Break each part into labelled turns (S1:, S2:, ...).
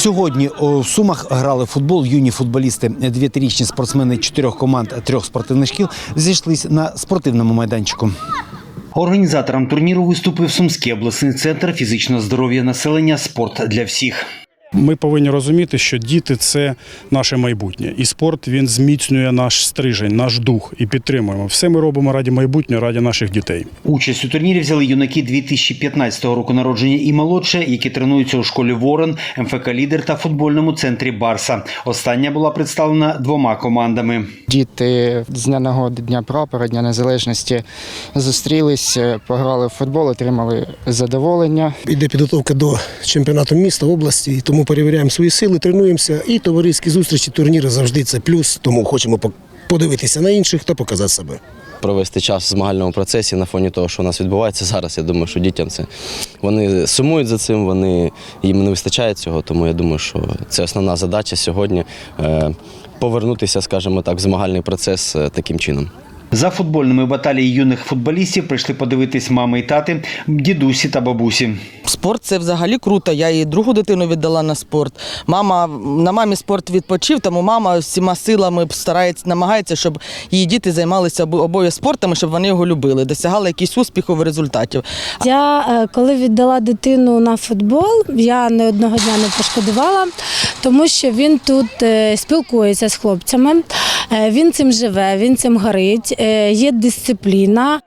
S1: Сьогодні в Сумах грали футбол юні футболісти. Дев'ятирічні спортсмени чотирьох команд трьох спортивних шкіл зійшлись на спортивному майданчику. Організатором турніру виступив Сумський обласний центр фізичного здоров'я населення Спорт для всіх.
S2: Ми повинні розуміти, що діти це наше майбутнє, і спорт він зміцнює наш стрижень, наш дух і підтримуємо. Все ми робимо раді майбутнього, раді наших дітей.
S1: Участь у турнірі взяли юнаки 2015 року народження і молодше, які тренуються у школі Ворон, МФК Лідер та футбольному центрі Барса. Остання була представлена двома командами.
S3: Діти з дня нагоди Дня прапора, Дня Незалежності зустрілись, пограли в футбол, отримали задоволення.
S4: Іде підготовка до чемпіонату міста, області, і тому перевіряємо свої сили, тренуємося. І товариські зустрічі, турніри завжди це плюс, тому хочемо по- подивитися на інших та показати себе.
S5: провести час в змагальному процесі на фоні того, що у нас відбувається зараз. Я думаю, що дітям це вони сумують за цим, вони їм не вистачає цього. Тому я думаю, що це основна задача сьогодні е, повернутися, скажімо так, в змагальний процес е, таким чином.
S1: За футбольними баталії юних футболістів прийшли подивитись мами і тати, дідусі та бабусі.
S6: Спорт це взагалі круто. Я її другу дитину віддала на спорт. Мама на мамі спорт відпочив, тому мама всіма силами старається, намагається, щоб її діти займалися обоє спортами, щоб вони його любили, досягали якісь успіху в результатів.
S7: Я е, коли віддала дитину на футбол, я не одного дня не пошкодувала, тому що він тут е, спілкується з хлопцями, він цим живе, він цим горить, е, є дисципліна.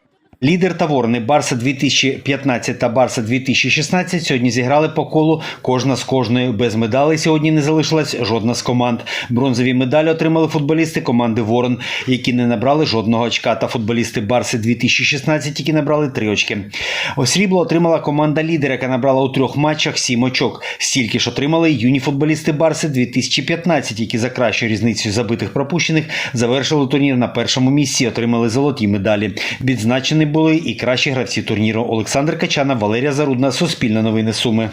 S1: Лідер та ворони Барса 2015 та Барса 2016 сьогодні зіграли по колу кожна з кожною. Без медалей сьогодні не залишилась жодна з команд. Бронзові медалі отримали футболісти команди Ворон, які не набрали жодного очка, та футболісти Барси 2016, які набрали три очки. Срібло отримала команда лідер, яка набрала у трьох матчах сім очок. Стільки ж отримали юні футболісти Барси 2015, які за кращою різницею забитих пропущених завершили турнір на першому місці отримали золоті медалі. Відзначені були і кращі гравці турніру Олександр Качана, Валерія Зарудна, Суспільне новини Суми.